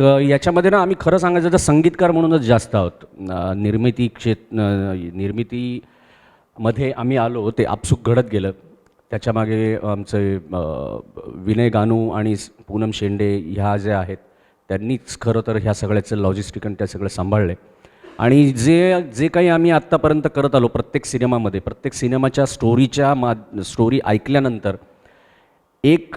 याच्यामध्ये ना आम्ही खरं सांगायचं तर संगीतकार म्हणूनच जास्त आहोत. निर्मिती क्षेत्र निर्मितीमध्ये आम्ही आलो ते आपसूक घडत गेलं. त्याच्यामागे आमचे विनय गानू आणि पूनम शेंडे ह्या ज्या आहेत त्यांनीच खरं तर ह्या सगळ्याचं लॉजिस्टिक आणि त्या सगळं सांभाळलं आणि जे जे काही आम्ही आत्तापर्यंत करत आलो प्रत्येक सिनेमामध्ये प्रत्येक सिनेमाच्या स्टोरीच्या मा स्टोरी ऐकल्यानंतर एक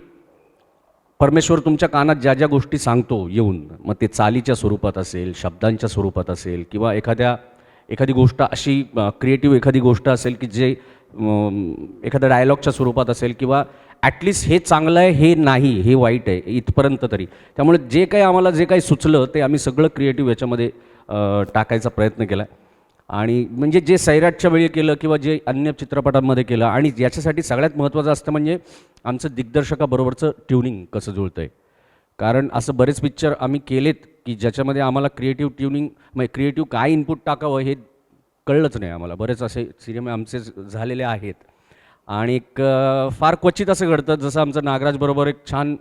परमेश्वर तुमच्या कानात ज्या ज्या गोष्टी सांगतो येऊन मग ते चालीच्या स्वरूपात असेल शब्दांच्या स्वरूपात असेल किंवा एखाद्या एखादी गोष्ट अशी क्रिएटिव्ह एखादी गोष्ट असेल की जे एखाद्या डायलॉगच्या स्वरूपात असेल किंवा ॲटलिस्ट हे चांगलं आहे हे नाही हे वाईट आहे इथपर्यंत तरी. त्यामुळे जे काही आम्हाला जे काही सुचलं ते आम्ही सगळं क्रिएटिव्ह याच्यामध्ये टाकायचा प्रयत्न केला. आणि म्हणजे जे सैराटच्या वेळी केलं किंवा जे अन्य चित्रपटांमध्ये केलं आणि याच्यासाठी सगळ्यात महत्त्वाचं असतं म्हणजे आमचं दिग्दर्शकाबरोबरचं ट्युनिंग कसं जुळतं आहे कारण असं बरेच पिक्चर आम्ही केलेत की ज्याच्यामध्ये आम्हाला क्रिएटिव्ह ट्युनिंग म्हणजे क्रिएटिव्ह काय इनपुट टाकावं हे कळलंच नाही आम्हाला. बरेच असे सिनेमे आमचे झालेले आहेत. आणि एक फार क्वचित असं घडतं. जसं आमचं नागराजबरोबर एक छान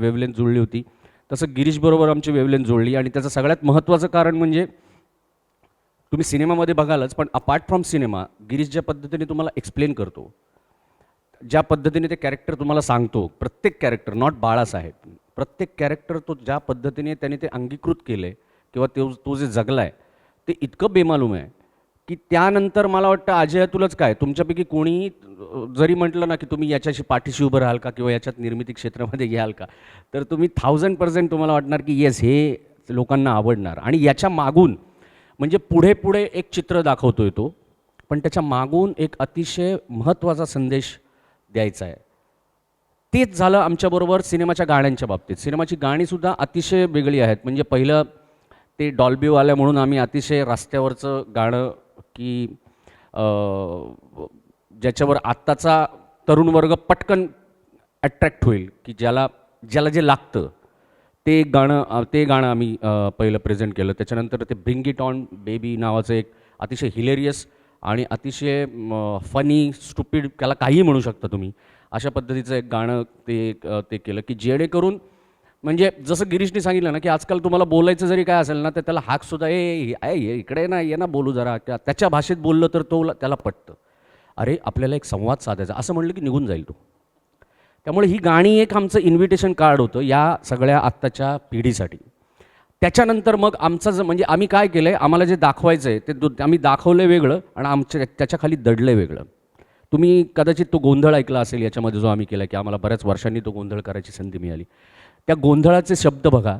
वेवलेन जुळली होती. तसं गिरीशबरोबर आमची वेवलेन जुळली आणि त्याचं सगळ्यात महत्त्वाचं कारण म्हणजे तुम्ही सिनेमामध्ये बघालच पण अपार्ट फ्रॉम सिनेमा गिरीश ज्या पद्धतीने तुम्हाला एक्सप्लेन करतो ज्या पद्धतीने ते कॅरेक्टर तुम्हाला सांगतो प्रत्येक कॅरेक्टर नॉट बाळासाहेब प्रत्येक कॅरेक्टर तो ज्या पद्धतीने त्याने ते अंगीकृत केले किंवा तो तो जे जगला आहे ते इतकं बेमालूम आहे की त्यानंतर मला वाटतं अजय तुलाच काय तुमच्यापैकी कोणीही जरी म्हटलं ना की तुम्ही याच्याशी पाठीशी उभं राहाल का किंवा याच्यात निर्मिती क्षेत्रामध्ये घ्याल का तर तुम्ही थाउजंड पर्सेंट तुम्हाला वाटणार की येस हे लोकांना आवडणार. आणि याच्या मागून म्हणजे पुढे पुढे एक चित्र दाखवतोय तो पण त्याच्या मागून एक अतिशय महत्त्वाचा संदेश द्यायचा आहे. तेच झालं आमच्याबरोबर सिनेमाच्या गाण्यांच्या बाबतीत. सिनेमाची गाणीसुद्धा अतिशय वेगळी आहेत. म्हणजे पहिलं ते डॉल्बीवाल्या म्हणून आम्ही अतिशय रस्त्यावरचं गाणं की ज्याच्यावर आत्ताचा तरुण वर्ग पटकन अट्रॅक्ट होईल की ज्याला ज्याला जे लागतं. ते गाणं ते गाणं आम्ही पहिलं प्रेझेंट केलं. त्याच्यानंतर ते ब्रिंग इट ऑन बेबी नावाचं एक अतिशय हिलेरियस आणि अतिशय फनी स्टुपिड त्याला काहीही म्हणू शकता तुम्ही अशा पद्धतीचं एक गाणं ते ते केलं की जेणेकरून म्हणजे जसं गिरीशने सांगितलं ना की आजकाल तुम्हाला बोलायचं जरी काय असेल ना तर त्याला हाकसुद्धा ए ए, ये इकडे ना ये ना बोलू जरा. त्या- त्याच्या भाषेत बोललं तर तो त्याला पटतं. अरे आपल्याला एक संवाद साधायचा असं म्हणलं की निघून जाईल तो. त्यामुळे ही गाणी एक आमचं इन्व्हिटेशन कार्ड होतं या सगळ्या आत्ताच्या पिढीसाठी. त्याच्यानंतर मग आमचं ज म्हणजे आम्ही काय केलं आहे आम्हाला जे दाखवायचं आहे ते दु- आम्ही दाखवलं वेगळं आणि आमच्या त्याच्याखाली दडलं वेगळं. तुम्ही कदाचित तो गोंधळ ऐकला असेल याच्यामध्ये जो आम्ही केला की आम्हाला बऱ्याच वर्षांनी तो गोंधळ करायची संधी मिळाली. त्या गोंधळाचे शब्द बघा.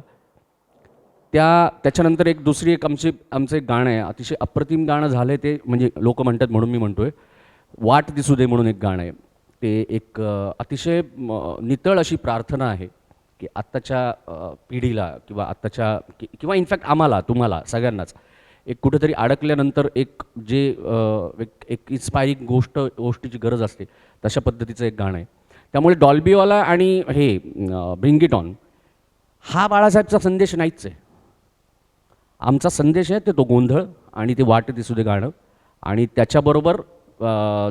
त्या त्याच्यानंतर एक दुसरी एक आमची आमचं एक गाणं आहे अतिशय अप्रतिम गाणं झालं आहे ते म्हणजे लोक म्हणतात म्हणून मी म्हणतो आहे वाट दिसू दे म्हणून एक गाणं आहे. ते एक अतिशय नितळ अशी प्रार्थना आहे की आत्ताच्या पिढीला किंवा आत्ताच्या कि- किंवा इनफॅक्ट आम्हाला तुम्हाला सगळ्यांनाच एक कुठेतरी अडकल्यानंतर एक जे एक एक इन्स्पायरिंग गोष्ट गोष्टीची गरज असते तशा पद्धतीचं एक गाणं आहे. त्यामुळे डॉल्बीवाला आणि हे ब्रिंग इट ऑन हा बाळासाहेबचा संदेश नाहीच आहे. आमचा संदेश आहे ते तो गोंधळ आणि ते वाट दिसू दे गाणं. आणि त्याच्याबरोबर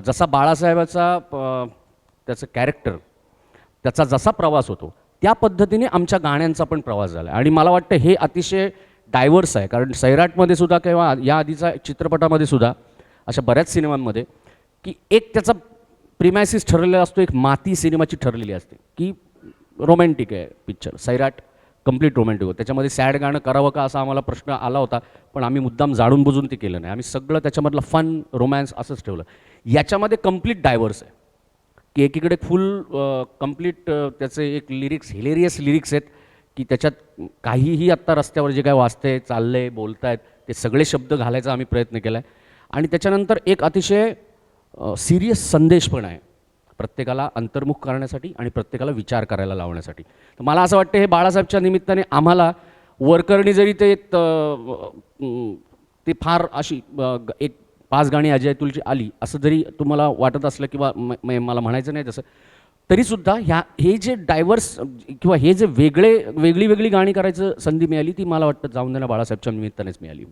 जसा बाळासाहेबाचा त्याचं कॅरेक्टर त्याचा जसा प्रवास होतो त्या पद्धतीने आमच्या गाण्यांचा पण प्रवास झाला. आणि मला वाटतं हे अतिशय डायव्हर्स आहे. कारण सैराटमध्ये सुद्धा किंवा या आधीचा चित्रपटामध्ये सुद्धा अशा बऱ्याच सिनेमांमध्ये की एक त्याचा प्रिमायसिस ठरलेला असतो एक माती सिनेमाची ठरलेली असते की रोमॅन्टिक आहे पिक्चर सैराट कंप्लीट रोमॅन्टिक होतं. त्याच्यामध्ये सॅड गाणं करावं का असा आम्हाला प्रश्न आला होता पण आम्ही मुद्दाम जाणून बुजून ते केलं नाही. आम्ही सगळं त्याच्यामधलं फन रोमॅन्स असंच ठेवलं. याच्यामध्ये कंप्लीट डायव्हर्स आहे. की एकीकडे फुल कंप्लीट त्याचे एक लिरिक्स हिलेरियस लिरिक्स आहेत की त्याच्यात काहीही आत्ता रस्त्यावर जे काय वाचते चालले बोलत आहेत ते सगळे शब्द घालायचा आम्ही प्रयत्न केला आहे आणि त्याच्यानंतर एक अतिशय सिरियस संदेश पण आहे प्रत्येकाला अंतर्मुख करण्यासाठी आणि प्रत्येकाला विचार करायला लावण्यासाठी. तर मला असं वाटतं हे बाळासाहेबच्या निमित्ताने आम्हाला वरकरणी जरी ते त- ते फार अशी एक पाच गाणी अजय तुलची आली असं जरी तुम्हाला वाटत असलं किंवा म- मला म्हणायचं नाही तसं तरीसुद्धा ह्या हे जे डायव्हर्स किंवा हे जे वेगळे वेगळी वेगळी गाणी करायचं संधी मिळाली ती मला वाटतं जाऊन देणं बाळासाहेबच्या निमित्तानेच मिळाली.